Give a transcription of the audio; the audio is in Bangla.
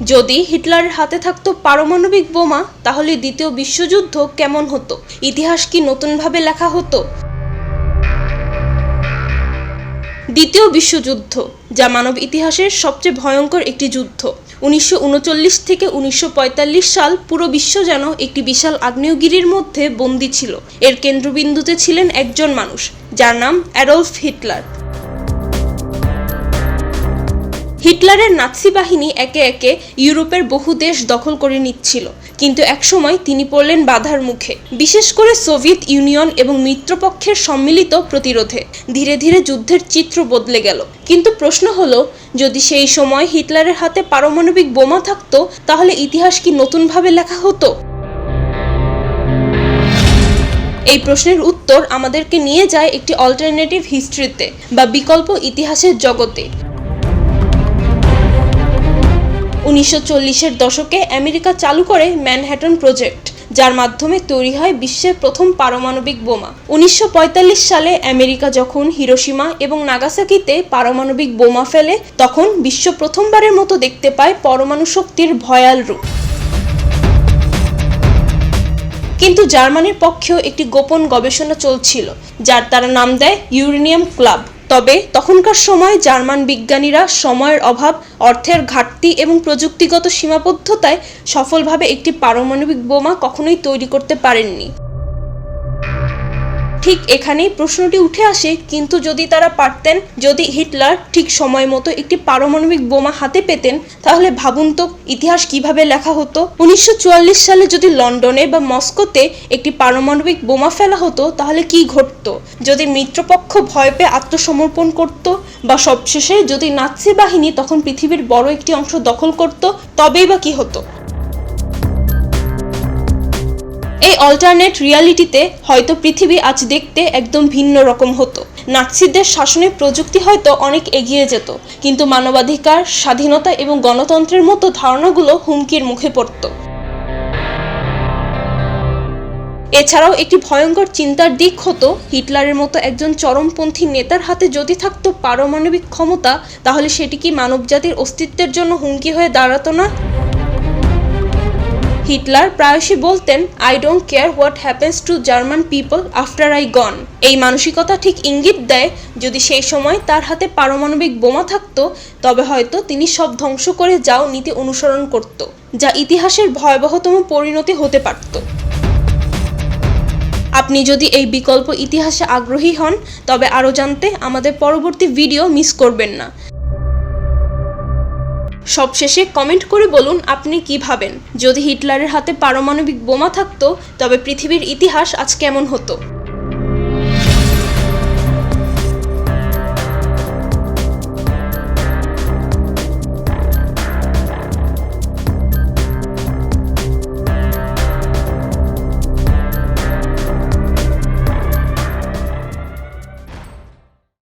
যদি হিটলারের হাতে থাকতো পারমাণবিক বোমা, তাহলে দ্বিতীয় বিশ্বযুদ্ধ কেমন হতো? ইতিহাস কি নতুনভাবে লেখা হতো? দ্বিতীয় বিশ্বযুদ্ধ, যা মানব ইতিহাসের সবচেয়ে ভয়ঙ্কর একটি যুদ্ধ। উনিশশো উনচল্লিশ থেকে উনিশশো পঁয়তাল্লিশ সাল পুরো বিশ্ব যেন একটি বিশাল আগ্নেয়গিরির মধ্যে বন্দী ছিল। এর কেন্দ্রবিন্দুতে ছিলেন একজন মানুষ, যার নাম অ্যাডলফ হিটলার। হিটলারের নাৎসি বাহিনী একে একে ইউরোপের বহু দেশ দখল করে নিচ্ছিল, কিন্তু একসময় তিনি পড়লেন বাধার মুখে। বিশেষ করে সোভিয়েত ইউনিয়ন এবং মিত্রপক্ষের সম্মিলিত প্রতিরোধে। ধীরে ধীরে যুদ্ধের চিত্র বদলে গেল। কিন্তু প্রশ্ন হলো, যদি সেই সময় হিটলারের হাতে পারমাণবিক বোমা থাকতো, তাহলে ইতিহাস কি নতুনভাবে লেখা হতো? এই প্রশ্নের উত্তর আমাদেরকে নিয়ে যায় একটি অল্টারনেটিভ হিস্ট্রিতে বা বিকল্প ইতিহাসের জগতে। উনিশশো চল্লিশের দশকে আমেরিকা চালু করে ম্যানহ্যাটন প্রজেক্ট, যার মাধ্যমে তৈরি হয় বিশ্বের প্রথম পারমাণবিক বোমা। উনিশশো পঁয়তাল্লিশ সালে আমেরিকা যখন হিরোসীমা এবং নাগাসাকিতে পারমাণবিক বোমা ফেলে, তখন বিশ্ব প্রথমবারের মতো দেখতে পায় পরমাণু শক্তির ভয়াল রূপ। কিন্তু জার্মানির পক্ষেও একটি গোপন গবেষণা চলছিল, যার তারা নাম দেয় ইউরেনিয়াম ক্লাব। তবে তখনকার সময় জার্মান বিজ্ঞানীরা সময়ের অভাব, অর্থের ঘাটতি এবং প্রযুক্তিগত সীমাবদ্ধতায় সফলভাবে একটি পারমাণবিক বোমা কখনোই তৈরি করতে পারেননি। ঠিক এখানেই প্রশ্নটি উঠে আসে, কিন্তু যদি তারা পারতেন, যদি হিটলার ঠিক সময় মতো একটি পারমাণবিক বোমা হাতে পেতেন, তাহলে ভাবুন তো ইতিহাস কীভাবে লেখা হতো। উনিশশো চুয়াল্লিশ সালে যদি লন্ডনে বা মস্কোতে একটি পারমাণবিক বোমা ফেলা হতো, তাহলে কি ঘটতো? যদি মিত্রপক্ষ ভয় পেয়ে আত্মসমর্পণ করত, বা সবশেষে যদি নাৎসি বাহিনী তখন পৃথিবীর বড় একটি অংশ দখল করত, তবেই বা কি হতো? এই অল্টারনেট রিয়ালিটিতে হয়তো পৃথিবী আজ দেখতে একদম ভিন্ন রকম হতো। নাৎসিদের শাসনের প্রযুক্তি হয়তো অনেক এগিয়ে যেত, কিন্তু মানবাধিকার, স্বাধীনতা এবং গণতন্ত্রের মতো ধারণাগুলো হুমকির মুখে পড়ত। এছাড়াও একটি ভয়ঙ্কর চিন্তার দিক হতো, হিটলারের মতো একজন চরমপন্থী নেতার হাতে যদি থাকতো পারমাণবিক ক্ষমতা, তাহলে সেটি কি মানবজাতির অস্তিত্বের জন্য হুমকি হয়ে দাঁড়াতো না? হিটলার প্রায়শই বলতেন I don't care what happens to German people after I gone এই মানসিকতা ঠিক ইঙ্গিত দেয়, যদি সেই সময় তার হাতে পারমাণবিক বোমা থাকতো, তবে হয়তো তিনি সব ধ্বংস করে যাও নীতি অনুসরণ করত, যা ইতিহাসের ভয়াবহতম পরিণতি হতে পারত। আপনি যদি এই বিকল্প ইতিহাসে আগ্রহী হন, তবে আরও জানতে আমাদের পরবর্তী ভিডিও মিস করবেন না। সবশেষে কমেন্ট করে বলুন আপনি কি ভাবেন। যদি হিটলারের হাতে পারমাণবিক বোমা থাকতো, তবে পৃথিবীর ইতিহাস আজ কেমন হতো?